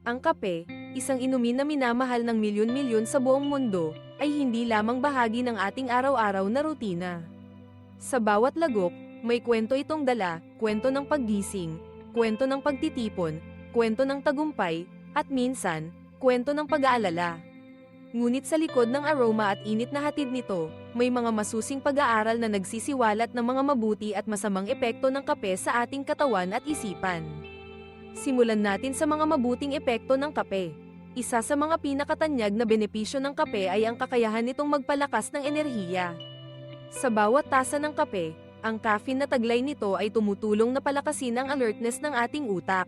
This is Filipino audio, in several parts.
Ang kape, isang inumin na minamahal ng milyon-milyon sa buong mundo, ay hindi lamang bahagi ng ating araw-araw na rutina. Sa bawat lagok, may kwento itong dala, kwento ng paggising, kwento ng pagtitipon, kwento ng tagumpay, at minsan, kwento ng pag-aalala. Ngunit sa likod ng aroma at init na hatid nito, may mga masusing pag-aaral na nagsisiwalat ng mga mabuti at masamang epekto ng kape sa ating katawan at isipan. Simulan natin sa mga mabuting epekto ng kape. Isa sa mga pinakatanyag na benepisyo ng kape ay ang kakayahan nitong magpalakas ng enerhiya. Sa bawat tasa ng kape, ang caffeine na taglay nito ay tumutulong na palakasin ang alertness ng ating utak.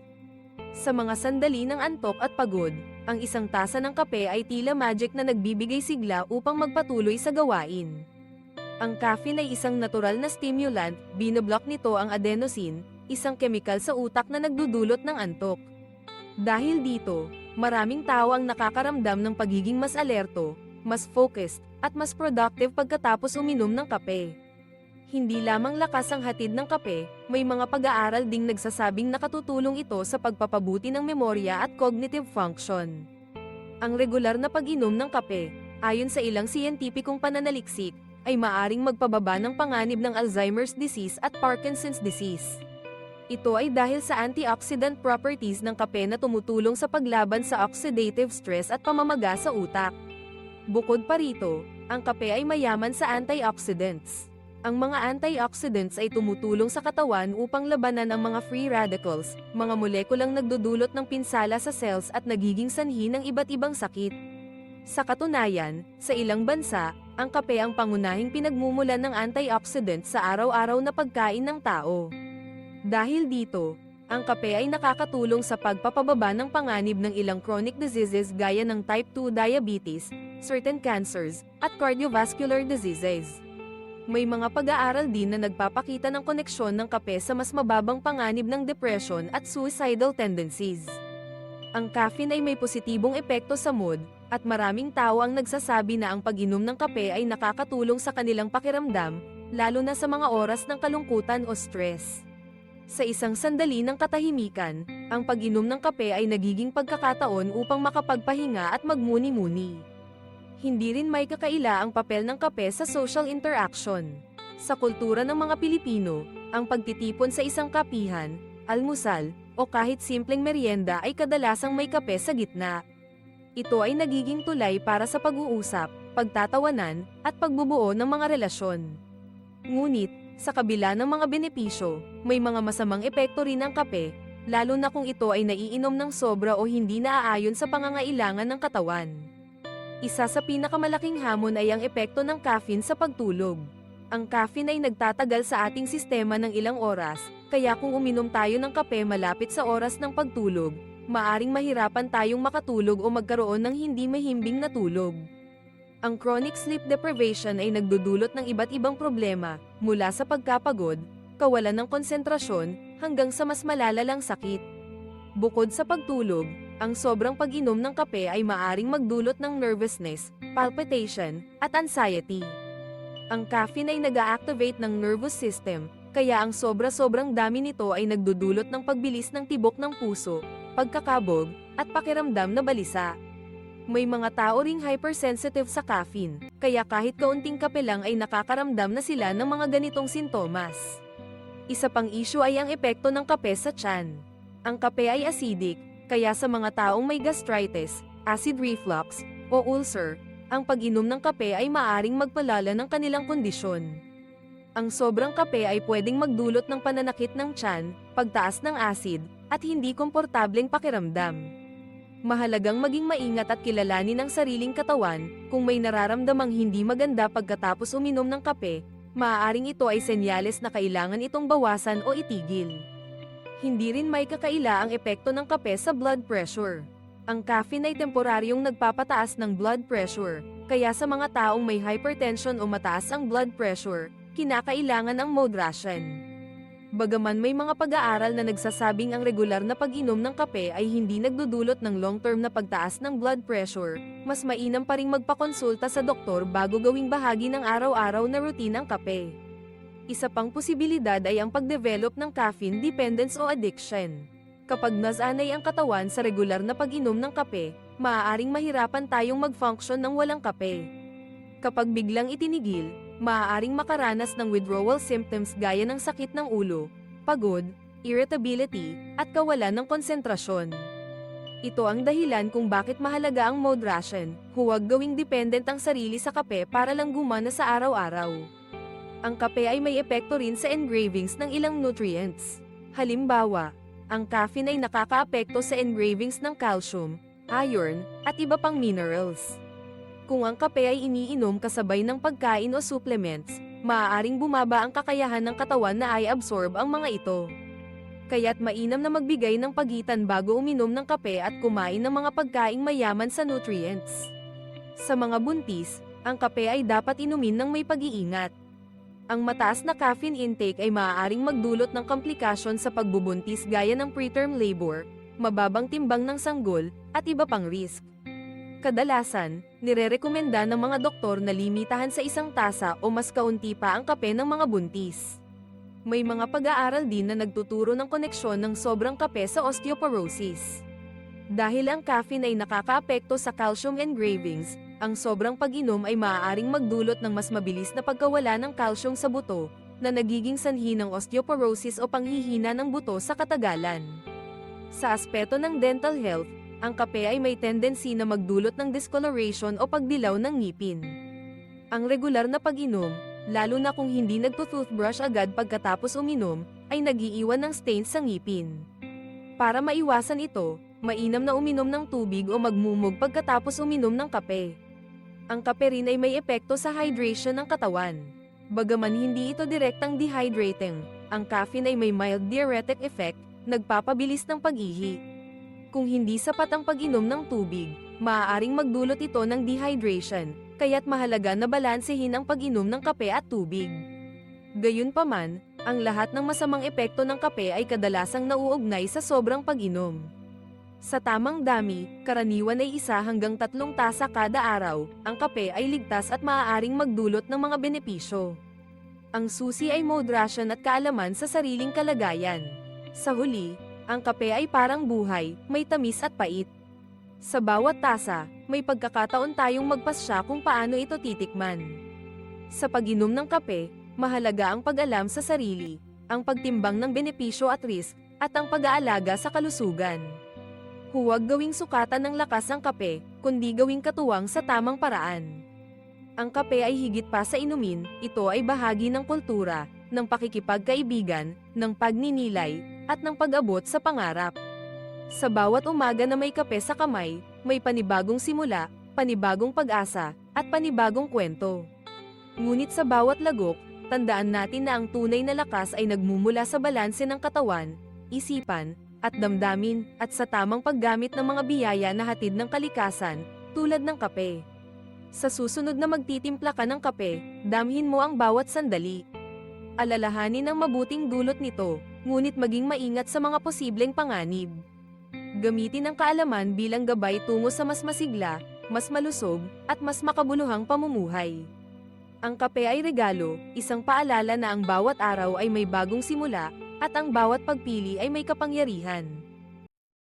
Sa mga sandali ng antok at pagod, ang isang tasa ng kape ay tila magic na nagbibigay sigla upang magpatuloy sa gawain. Ang caffeine ay isang natural na stimulant, binoblock nito ang adenosine, isang kemikal sa utak na nagdudulot ng antok. Dahil dito, maraming tao ang nakakaramdam ng pagiging mas alerto, mas focused, at mas productive pagkatapos uminom ng kape. Hindi lamang lakas ang hatid ng kape, may mga pag-aaral ding nagsasabing nakatutulong ito sa pagpapabuti ng memorya at cognitive function. Ang regular na pag-inom ng kape, ayon sa ilang siyentipikong pananaliksik, ay maaring magpababa ng panganib ng Alzheimer's disease at Parkinson's disease. Ito ay dahil sa antioxidant properties ng kape na tumutulong sa paglaban sa oxidative stress at pamamaga sa utak. Bukod pa rito, ang kape ay mayaman sa antioxidants. Ang mga antioxidants ay tumutulong sa katawan upang labanan ang mga free radicals, mga molekulang nagdudulot ng pinsala sa cells at nagiging sanhi ng iba't ibang sakit. Sa katunayan, sa ilang bansa, ang kape ang pangunahing pinagmumulan ng antioxidant sa araw-araw na pagkain ng tao. Dahil dito, ang kape ay nakakatulong sa pagpapababa ng panganib ng ilang chronic diseases gaya ng type 2 diabetes, certain cancers, at cardiovascular diseases. May mga pag-aaral din na nagpapakita ng koneksyon ng kape sa mas mababang panganib ng depression at suicidal tendencies. Ang caffeine ay may positibong epekto sa mood, at maraming tao ang nagsasabi na ang pag-inom ng kape ay nakakatulong sa kanilang pakiramdam, lalo na sa mga oras ng kalungkutan o stress. Sa isang sandali ng katahimikan, ang pag-inom ng kape ay nagiging pagkakataon upang makapagpahinga at magmuni-muni. Hindi rin may kakaila ang papel ng kape sa social interaction. Sa kultura ng mga Pilipino, ang pagtitipon sa isang kapihan, almusal, o kahit simpleng merienda ay kadalasang may kape sa gitna. Ito ay nagiging tulay para sa pag-uusap, pagtatawanan, at pagbubuo ng mga relasyon. Ngunit, sa kabila ng mga benepisyo, may mga masamang epekto rin ng kape, lalo na kung ito ay naiinom ng sobra o hindi naaayon sa pangangailangan ng katawan. Isa sa pinakamalaking hamon ay ang epekto ng caffeine sa pagtulog. Ang caffeine ay nagtatagal sa ating sistema ng ilang oras, kaya kung uminom tayo ng kape malapit sa oras ng pagtulog, maaring mahirapan tayong makatulog o magkaroon ng hindi mahimbing na tulog. Ang chronic sleep deprivation ay nagdudulot ng iba't ibang problema, mula sa pagkapagod, kawalan ng konsentrasyon, hanggang sa mas malalalang sakit. Bukod sa pagtulog, ang sobrang pag-inom ng kape ay maaring magdulot ng nervousness, palpitation, at anxiety. Ang caffeine ay nag-activate ng nervous system, kaya ang sobra-sobrang dami nito ay nagdudulot ng pagbilis ng tibok ng puso, pagkakabog, at pakiramdam na balisa. May mga tao ring hypersensitive sa caffeine, kaya kahit kaunting kape lang ay nakakaramdam na sila ng mga ganitong sintomas. Isa pang issue ay ang epekto ng kape sa tiyan. Ang kape ay acidic, kaya sa mga taong may gastritis, acid reflux, o ulcer, ang pag-inom ng kape ay maaring magpalala ng kanilang kondisyon. Ang sobrang kape ay pwedeng magdulot ng pananakit ng tiyan, pagtaas ng acid, at hindi komportableng pakiramdam. Mahalagang maging maingat at kilalanin ang sariling katawan, kung may nararamdamang hindi maganda pagkatapos uminom ng kape, maaaring ito ay senyales na kailangan itong bawasan o itigil. Hindi rin may kakaila ang epekto ng kape sa blood pressure. Ang caffeine ay temporaryong nagpapataas ng blood pressure, kaya sa mga taong may hypertension o mataas ang blood pressure, kinakailangan ang moderation. Bagaman may mga pag-aaral na nagsasabing ang regular na pag-inom ng kape ay hindi nagdudulot ng long-term na pagtaas ng blood pressure, mas mainam pa ring magpakonsulta sa doktor bago gawing bahagi ng araw-araw na routine ang kape. Isa pang posibilidad ay ang pagdevelop ng caffeine dependence o addiction. Kapag nasanay ang katawan sa regular na pag-inom ng kape, maaaring mahirapan tayong mag-function ng walang kape. Kapag biglang itinigil, maaaring makaranas ng withdrawal symptoms gaya ng sakit ng ulo, pagod, irritability, at kawalan ng konsentrasyon. Ito ang dahilan kung bakit mahalaga ang moderation, huwag gawing dependent ang sarili sa kape para lang gumana sa araw-araw. Ang kape ay may epekto rin sa engravings ng ilang nutrients. Halimbawa, ang caffeine ay nakakaapekto sa engravings ng calcium, iron, at iba pang minerals. Kung ang kape ay iniinom kasabay ng pagkain o supplements, maaaring bumaba ang kakayahan ng katawan na ay absorb ang mga ito. Kaya't mainam na magbigay ng pagitan bago uminom ng kape at kumain ng mga pagkaing mayaman sa nutrients. Sa mga buntis, ang kape ay dapat inumin ng may pag-iingat. Ang mataas na caffeine intake ay maaaring magdulot ng komplikasyon sa pagbubuntis gaya ng preterm labor, mababang timbang ng sanggol, at iba pang risk. Kadalasan, nirerekomenda ng mga doktor na limitahan sa isang tasa o mas kaunti pa ang kape ng mga buntis. May mga pag-aaral din na nagtuturo ng koneksyon ng sobrang kape sa osteoporosis. Dahil ang caffeine ay nakakaapekto sa calcium engravings, ang sobrang pag-inom ay maaaring magdulot ng mas mabilis na pagkawala ng calcium sa buto, na nagiging sanhi ng osteoporosis o panghihina ng buto sa katagalan. Sa aspeto ng dental health, ang kape ay may tendency na magdulot ng discoloration o pagdilaw ng ngipin. Ang regular na pag-inom, lalo na kung hindi nagto-toothbrush agad pagkatapos uminom, ay nagiiwan ng stains sa ngipin. Para maiwasan ito, mainam na uminom ng tubig o magmumog pagkatapos uminom ng kape. Ang kape rin ay may epekto sa hydration ng katawan. Bagaman hindi ito direktang dehydrating, ang caffeine ay may mild diuretic effect, nagpapabilis ng pag-ihi. Kung hindi sapat ang pag-inom ng tubig, maaaring magdulot ito ng dehydration, kaya't mahalaga na balansehin ang pag-inom ng kape at tubig. Gayunpaman, ang lahat ng masamang epekto ng kape ay kadalasang nauugnay sa sobrang pag-inom. Sa tamang dami, karaniwan ay isa hanggang tatlong tasa kada araw, ang kape ay ligtas at maaaring magdulot ng mga benepisyo. Ang susi ay moderation at kaalaman sa sariling kalagayan. Sa huli, ang kape ay parang buhay, may tamis at pait. Sa bawat tasa, may pagkakataon tayong magpasya kung paano ito titikman. Sa pag-inom ng kape, mahalaga ang pag-alam sa sarili, ang pagtimbang ng benepisyo at risk, at ang pag-aalaga sa kalusugan. Huwag gawing sukatan ng lakas ang kape, kundi gawing katuwang sa tamang paraan. Ang kape ay higit pa sa inumin, ito ay bahagi ng kultura, ng pakikipagkaibigan, ng pagninilay, at ng pag-abot sa pangarap. Sa bawat umaga na may kape sa kamay, may panibagong simula, panibagong pag-asa, at panibagong kwento. Ngunit sa bawat lagok, tandaan natin na ang tunay na lakas ay nagmumula sa balanse ng katawan, isipan, at damdamin, at sa tamang paggamit ng mga biyaya na hatid ng kalikasan, tulad ng kape. Sa susunod na magtitimpla ka ng kape, damhin mo ang bawat sandali. Alalahanin ang mabuting dulot nito, ngunit maging maingat sa mga posibleng panganib. Gamitin ang kaalaman bilang gabay tungo sa mas masigla, mas malusog, at mas makabuluhang pamumuhay. Ang kape ay regalo, isang paalala na ang bawat araw ay may bagong simula, at ang bawat pagpili ay may kapangyarihan.